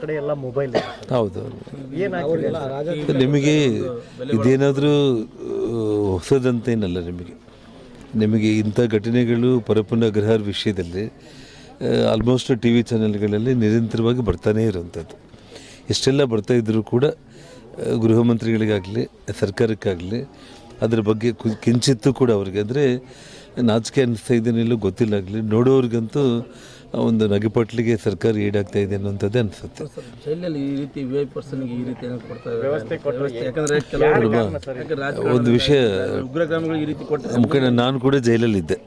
ಕಡೆ ಎಲ್ಲ ಮೊಬೈಲ್ ಹೌದು. ನಿಮಗೆ ಇದೇನಾದರೂ ಹೊಸದಂತೇನಲ್ಲ ನಿಮಗೆ? ನಿಮಗೆ ಇಂಥ ಘಟನೆಗಳು ಪರಪುನಗ್ರಹ ವಿಷಯದಲ್ಲಿ ಆಲ್ಮೋಸ್ಟ್ ಟಿ ವಿ ಚಾನೆಲ್ಗಳಲ್ಲಿ ನಿರಂತರವಾಗಿ ಬರ್ತಾನೇ ಇರುವಂಥದ್ದು. ಎಷ್ಟೆಲ್ಲ ಬರ್ತಾ ಇದ್ದರೂ ಕೂಡ ಗೃಹ ಮಂತ್ರಿಗಳಿಗಾಗಲಿ ಸರ್ಕಾರಕ್ಕಾಗಲಿ ಅದ್ರ ಬಗ್ಗೆ ಕಿಂಚಿತ್ತು ಕೂಡ ಅವ್ರಿಗೆ ಅಂದರೆ ನಾಚಿಕೆ ಅನ್ನಿಸ್ತಾ ಇದೆಯೋ ಗೊತ್ತಿಲ್ಲಾಗಲಿ ನೋಡೋರಿಗಂತೂ ಒಂದು ನಗೆಪಟ್ಲಿಗೆ ಸರ್ಕಾರ ಈಡಾಗ್ತಾ ಇದೆ ಅನ್ನೋಂಥದ್ದೇ ಅನಿಸುತ್ತೆ. ಜೈಲಲ್ಲಿ ಈ ರೀತಿ ವಿ ಐ ಪರ್ಸನ್ಗೆ ಈ ರೀತಿ ಏನೋ ಕೊಡ್ತಾ ಇದ್ದಾರೆ ವ್ಯವಸ್ಥೆ ಯಾಕಂದ್ರೆ ಕೆಲವರು ಯಾಕಂದ್ರೆ ರಾಜಕಾರಣ ಒಂದು ವಿಷಯ ಈ ರೀತಿ ಮುಖಂಡ ನಾನು ಕೂಡ ಜೈಲಲ್ಲಿದ್ದೆ.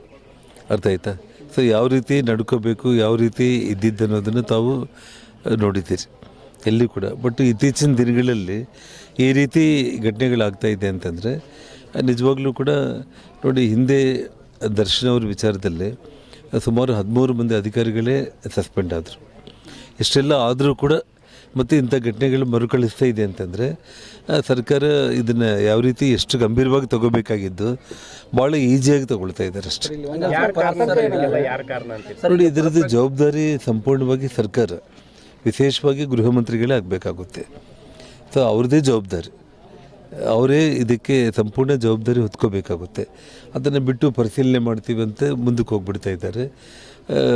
ಅರ್ಥ ಆಯ್ತಾ? ಸೊ ಯಾವ ರೀತಿ ನಡ್ಕೋಬೇಕು ಯಾವ ರೀತಿ ಇದ್ದಿದ್ದು ಅನ್ನೋದನ್ನು ತಾವು ನೋಡಿದ್ದೀರಿ. ಎಲ್ಲಿ ಕೂಡ. ಬಟ್ ಇತ್ತೀಚಿನ ದಿನಗಳಲ್ಲಿ ಈ ರೀತಿ ಘಟನೆಗಳಾಗ್ತಾ ಇದೆ ಅಂತಂದರೆ ನಿಜವಾಗ್ಲೂ ಕೂಡ ನೋಡಿ ಹಿಂದೆ ದರ್ಶನ್ ಅವ್ರ ವಿಚಾರದಲ್ಲಿ ಸುಮಾರು ಹದಿಮೂರು ಮಂದಿ ಅಧಿಕಾರಿಗಳೇ ಸಸ್ಪೆಂಡ್ ಆದರು. ಇಷ್ಟೆಲ್ಲ ಆದರೂ ಕೂಡ ಮತ್ತು ಇಂಥ ಘಟನೆಗಳು ಮರುಕಳಿಸ್ತಾ ಇದೆ ಅಂತಂದರೆ ಸರ್ಕಾರ ಇದನ್ನು ಯಾವ ರೀತಿ ಎಷ್ಟು ಗಂಭೀರವಾಗಿ ತಗೋಬೇಕಾಗಿದ್ದು ಭಾಳ ಈಸಿಯಾಗಿ ತಗೊಳ್ತಾ ಇದ್ದಾರೆ ಅಷ್ಟೇ. ನೋಡಿ ಇದರದ್ದು ಜವಾಬ್ದಾರಿ ಸಂಪೂರ್ಣವಾಗಿ ಸರ್ಕಾರ ವಿಶೇಷವಾಗಿ ಗೃಹ ಮಂತ್ರಿಗಳೇ ಆಗಬೇಕಾಗುತ್ತೆ. ಸೊ ಅವ್ರದ್ದೇ ಜವಾಬ್ದಾರಿ. ಅವರೇ ಇದಕ್ಕೆ ಸಂಪೂರ್ಣ ಜವಾಬ್ದಾರಿ ಹೊತ್ಕೋಬೇಕಾಗುತ್ತೆ. ಅದನ್ನು ಬಿಟ್ಟು ಪರಿಶೀಲನೆ ಮಾಡ್ತೀವಿ ಅಂತ ಮುಂದಕ್ಕೆ ಹೋಗ್ಬಿಡ್ತಾ ಇದ್ದಾರೆ.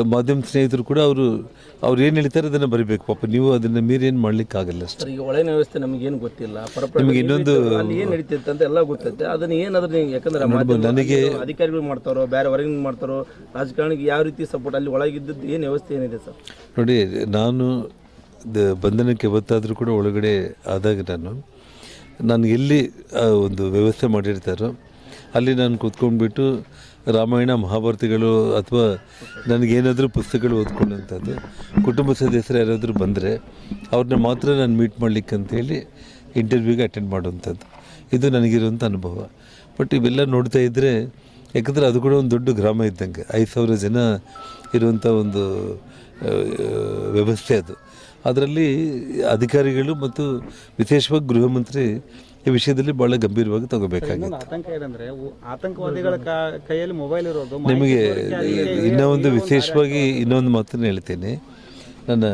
ಮಾಧ್ಯಮ ಸ್ನೇಹಿತರು ಕೂಡ ಅವರು ಅವ್ರು ಏನು ಹೇಳ್ತಾರೆ ಅದನ್ನು ಬರಿಬೇಕು. ಪಾಪ ನೀವು ಅದನ್ನು ಮೀರಿ ಏನು ಮಾಡಲಿಕ್ಕಾಗಲ್ಲ ಸರ್ ಈಗ ಒಳಗಿನ ವ್ಯವಸ್ಥೆ ನಮಗೇನು ಗೊತ್ತಿಲ್ಲ. ನಿಮಗೆ ಇನ್ನೊಂದು- ಏನು ನಡೀತೈತೆ ಅಂತ ಎಲ್ಲ ಗೊತ್ತೈತೆ. ಅದನ್ನು ಏನಾದ್ರೂ ನೀವು ಯಾಕಂದ್ರೆ ನನಗೆ- ಅಧಿಕಾರಿಗಳು ಮಾಡ್ತಾರೋ ಬೇರೆ ಹೊರಗಿನ ಮಾಡ್ತಾರೋ ರಾಜಕಾರಣಿಗೆ ಯಾವ ರೀತಿ ಸಪೋರ್ಟ್ ಅಲ್ಲಿ ಒಳಗಿದ್ದದ್ದು ಏನು ವ್ಯವಸ್ಥೆ ಏನಿದೆ ಸರ್? ನೋಡಿ ನಾನು ಬಂಧನಕ್ಕೆ ಗೊತ್ತಾದರೂ ಕೂಡ ಒಳಗಡೆ ಆದಾಗ ನಾನು ನಾನು ಎಲ್ಲಿ ಒಂದು ವ್ಯವಸ್ಥೆ ಮಾಡಿರ್ತಾರೋ, ಅಲ್ಲಿ ನಾನು ಕೂತ್ಕೊಂಡ್ಬಿಟ್ಟು ರಾಮಾಯಣ ಮಹಾಭಾರತಿಗಳು ಅಥವಾ ನನಗೇನಾದರೂ ಪುಸ್ತಕಗಳು ಓದ್ಕೊಂಡಂಥದ್ದು, ಕುಟುಂಬ ಸದಸ್ಯರು ಯಾರಾದರೂ ಬಂದರೆ ಅವ್ರನ್ನ ಮಾತ್ರ ನಾನು ಮೀಟ್ ಮಾಡಲಿಕ್ಕೆ ಅಂತೇಳಿ ಇಂಟರ್ವ್ಯೂಗೆ ಅಟೆಂಡ್ ಮಾಡುವಂಥದ್ದು. ಇದು ನನಗಿರುವಂಥ ಅನುಭವ. ಬಟ್ ಇವೆಲ್ಲ ನೋಡ್ತಾ ಇದ್ದರೆ ಯಾಕಂದರೆ ಅದು ಕೂಡ ಒಂದು ದೊಡ್ಡ ಗ್ರಾಮ ಇದ್ದಂಗೆ. ಐದು ಸಾವಿರ ಜನ ಇರುವಂಥ ಒಂದು ವ್ಯವಸ್ಥೆ ಅದು. ಅದರಲ್ಲಿ ಅಧಿಕಾರಿಗಳು ಮತ್ತು ವಿಶೇಷವಾಗಿ ಗೃಹ ಮಂತ್ರಿ ಈ ವಿಷಯದಲ್ಲಿ ಬಹಳ ಗಂಭೀರವಾಗಿ ತಗೋಬೇಕಾಗಿತ್ತು. ಆತಂಕ ಏನಂದ್ರೆ ಆತಂಕವಾದಿಗಳ ಕೈಯಲ್ಲಿ ಮೊಬೈಲ್ ಇರೋದು ನಿಮಗೆ ಇನ್ನೊಂದು ಒಂದು ವಿಶೇಷವಾಗಿ ಇನ್ನೊಂದು ಮಾತನ್ನು ಹೇಳ್ತೇನೆ. ನನ್ನ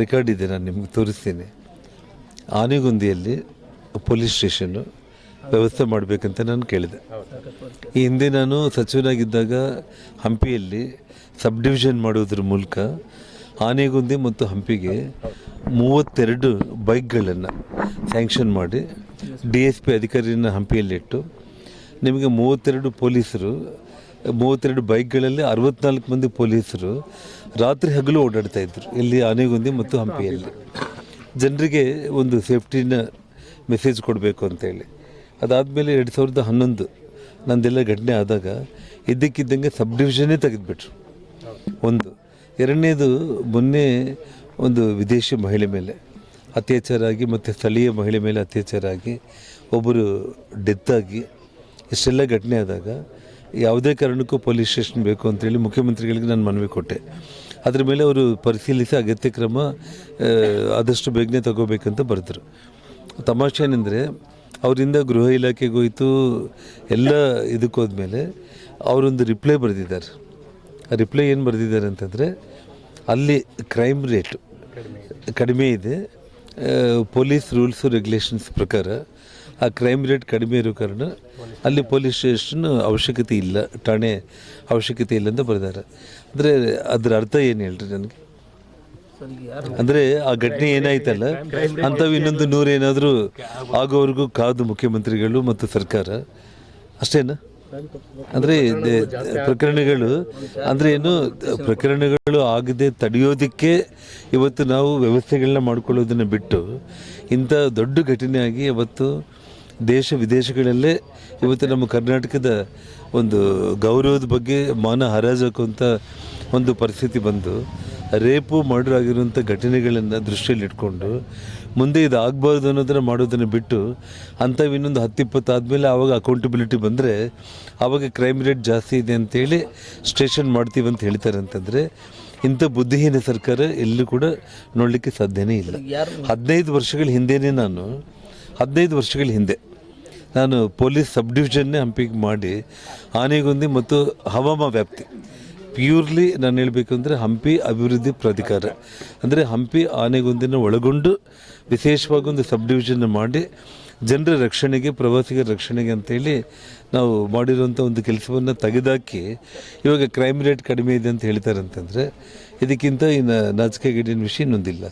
ರೆಕಾರ್ಡ್ ಇದೆ ನಾನು ನಿಮ್ಗೆ ತೋರಿಸ್ತೀನಿ. ಆನೆಗುಂದಿಯಲ್ಲಿ ಪೊಲೀಸ್ ಸ್ಟೇಷನ್ನು ವ್ಯವಸ್ಥೆ ಮಾಡಬೇಕಂತ ನಾನು ಕೇಳಿದೆ. ಈ ಹಿಂದೆ ನಾನು ಸಚಿವನಾಗಿದ್ದಾಗ ಹಂಪಿಯಲ್ಲಿ ಸಬ್ ಡಿವಿಷನ್ ಮಾಡೋದ್ರ ಮೂಲಕ ಆನೆಗುಂದಿ ಮತ್ತು ಹಂಪಿಗೆ ಮೂವತ್ತೆರಡು ಬೈಕ್ಗಳನ್ನು ಸ್ಯಾಂಕ್ಷನ್ ಮಾಡಿ ಡಿ ಎಸ್ ಪಿ ಅಧಿಕಾರಿನ ಹಂಪಿಯಲ್ಲಿಟ್ಟು ನಿಮಗೆ ಮೂವತ್ತೆರಡು ಪೊಲೀಸರು, ಮೂವತ್ತೆರಡು ಬೈಕ್ಗಳಲ್ಲಿ ಅರವತ್ನಾಲ್ಕು ಮಂದಿ ಪೊಲೀಸರು ರಾತ್ರಿ ಹಗಲು ಓಡಾಡ್ತಾ ಇದ್ರು, ಇಲ್ಲಿ ಆನೆಗುಂದಿ ಮತ್ತು ಹಂಪಿಯಲ್ಲಿ. ಜನರಿಗೆ ಒಂದು ಸೇಫ್ಟಿನ ಮೆಸೇಜ್ ಕೊಡಬೇಕು ಅಂತೇಳಿ ಅದಾದಮೇಲೆ ಎರಡು ಸಾವಿರದ ಹನ್ನೊಂದು ನಂದೆಲ್ಲ ಘಟನೆ ಆದಾಗ ಇದ್ದಕ್ಕಿದ್ದಂಗೆ ಸಬ್ ಡಿವಿಷನ್ನೇ ತೆಗೆದುಬಿಟ್ರು. ಒಂದು ಎರಡನೇದು ಮೊನ್ನೆ ಒಂದು ವಿದೇಶಿ ಮಹಿಳೆ ಮೇಲೆ ಅತ್ಯಾಚಾರ ಆಗಿ ಮತ್ತು ಸ್ಥಳೀಯ ಮಹಿಳೆ ಮೇಲೆ ಅತ್ಯಾಚಾರ ಆಗಿ ಒಬ್ಬರು ಡೆತ್ ಆಗಿ ಇಷ್ಟೆಲ್ಲ ಘಟನೆ ಆದಾಗ ಯಾವುದೇ ಕಾರಣಕ್ಕೂ ಪೊಲೀಸ್ ಸ್ಟೇಷನ್ ಬೇಕು ಅಂತೇಳಿ ಮುಖ್ಯಮಂತ್ರಿಗಳಿಗೆ ನಾನು ಮನವಿ ಕೊಟ್ಟೆ. ಅದ್ರ ಮೇಲೆ ಅವರು ಪರಿಶೀಲಿಸಿ ಅಗತ್ಯ ಕ್ರಮ ಆದಷ್ಟು ಬೇಗನೆ ತಗೋಬೇಕಂತ ಬರೆದರು. ತಮಾಷೆ ಏನೆಂದರೆ ಅವರಿಂದ ಗೃಹ ಇಲಾಖೆಗೆ ಹೋಯಿತು, ಎಲ್ಲ ಇದಕ್ಕೋದ್ಮೇಲೆ ಅವರೊಂದು ರಿಪ್ಲೈ ಬರೆದಿದ್ದಾರೆ. ರಿಪ್ಲೈ ಏನು ಬರೆದಿದ್ದಾರೆ ಅಂತಂದರೆ ಅಲ್ಲಿ ಕ್ರೈಮ್ ರೇಟು ಕಡಿಮೆ ಇದೆ. ಪೊಲೀಸ್ ರೂಲ್ಸು ರೆಗ್ಯುಲೇಷನ್ಸ್ ಪ್ರಕಾರ ಆ ಕ್ರೈಮ್ ರೇಟ್ ಕಡಿಮೆ ಇರೋ ಕಾರಣ ಅಲ್ಲಿ ಪೊಲೀಸ್ ಸ್ಟೇಷನ್ ಅವಶ್ಯಕತೆ ಇಲ್ಲ, ಠಾಣೆ ಅವಶ್ಯಕತೆ ಇಲ್ಲ ಅಂತ ಬರೆದಾರೆ. ಅಂದರೆ ಅದರ ಅರ್ಥ ಏನು ಹೇಳ್ರಿ ನನಗೆ? ಅಂದ್ರೆ ಆ ಘಟನೆ ಏನಾಯ್ತಲ್ಲ, ಅಂಥವು ಇನ್ನೊಂದು ನೂರು ಏನಾದರೂ ಆಗೋವರೆಗೂ ಕಾದು ಮುಖ್ಯಮಂತ್ರಿಗಳು ಮತ್ತು ಸರ್ಕಾರ, ಅಷ್ಟೇನಾ? ಅಂದರೆ ಪ್ರಕರಣಗಳು, ಅಂದರೆ ಏನು, ಪ್ರಕರಣಗಳು ಆಗದೆ ತಡೆಯೋದಕ್ಕೆ ಇವತ್ತು ನಾವು ವ್ಯವಸ್ಥೆಗಳನ್ನ ಮಾಡ್ಕೊಳ್ಳೋದನ್ನು ಬಿಟ್ಟು ಇಂಥ ದೊಡ್ಡ ಘಟನೆ ಆಗಿ ಇವತ್ತು ದೇಶ ವಿದೇಶಗಳಲ್ಲೇ ಇವತ್ತು ನಮ್ಮ ಕರ್ನಾಟಕದ ಒಂದು ಗೌರವದ ಬಗ್ಗೆ ಮಾನ ಹರಾಜಾಕುವಂಥ ಒಂದು ಪರಿಸ್ಥಿತಿ ಬಂದು ರೇಪು ಮರ್ಡರ್ ಆಗಿರುವಂಥ ಘಟನೆಗಳನ್ನು ದೃಷ್ಟಿಯಲ್ಲಿಟ್ಕೊಂಡು ಮುಂದೆ ಇದು ಆಗಬಾರ್ದು ಅನ್ನೋದನ್ನು ಮಾಡೋದನ್ನು ಬಿಟ್ಟು ಅಂಥವು ಇನ್ನೊಂದು ಹತ್ತಿಪ್ಪತ್ತು ಆದಮೇಲೆ ಆವಾಗ ಅಕೌಂಟಬಿಲಿಟಿ ಬಂದರೆ ಆವಾಗ ಕ್ರೈಮ್ ರೇಟ್ ಜಾಸ್ತಿ ಇದೆ ಅಂತೇಳಿ ಸ್ಟೇಷನ್ ಮಾಡ್ತೀವಿ ಅಂತ ಹೇಳ್ತಾರೆ ಅಂತಂದರೆ ಇಂಥ ಬುದ್ಧಿಹೀನ ಸರ್ಕಾರ ಎಲ್ಲೂ ಕೂಡ ನೋಡಲಿಕ್ಕೆ ಸಾಧ್ಯನೇ ಇಲ್ಲ. ಹದಿನೈದು ವರ್ಷಗಳ ಹಿಂದೆಯೇ ನಾನು ಹದಿನೈದು ವರ್ಷಗಳ ಹಿಂದೆ ನಾನು ಪೊಲೀಸ್ ಸಬ್ ಡಿವಿಷನ್ನೇ ಹಂಪಿಗೆ ಮಾಡಿ ಆನೆಗುಂದಿ ಮತ್ತು ಹವಾಮ ವ್ಯಾಪ್ತಿ ಪ್ಯೂರ್ಲಿ ನಾನು ಹೇಳಬೇಕು ಅಂದರೆ ಹಂಪಿ ಅಭಿವೃದ್ಧಿ ಪ್ರಾಧಿಕಾರ. ಅಂದರೆ ಹಂಪಿ ಆನೆಗೊಂದಿನ ಒಳಗೊಂಡು ವಿಶೇಷವಾಗಿ ಒಂದು ಸಬ್ ಡಿವಿಷನ್ ಮಾಡಿ ಜನರ ರಕ್ಷಣೆಗೆ, ಪ್ರವಾಸಿಗರ ರಕ್ಷಣೆಗೆ ಅಂತೇಳಿ ನಾವು ಮಾಡಿರುವಂಥ ಒಂದು ಕೆಲಸವನ್ನು ತೆಗೆದಾಕಿ ಇವಾಗ ಕ್ರೈಮ್ ರೇಟ್ ಕಡಿಮೆ ಇದೆ ಅಂತ ಹೇಳ್ತಾರೆ ಅಂತಂದರೆ ಇದಕ್ಕಿಂತ ಇನ್ನು ನಾಚಿಕೆಗೇಡಿನ ವಿಷಯ ಇನ್ನೊಂದಿಲ್ಲ.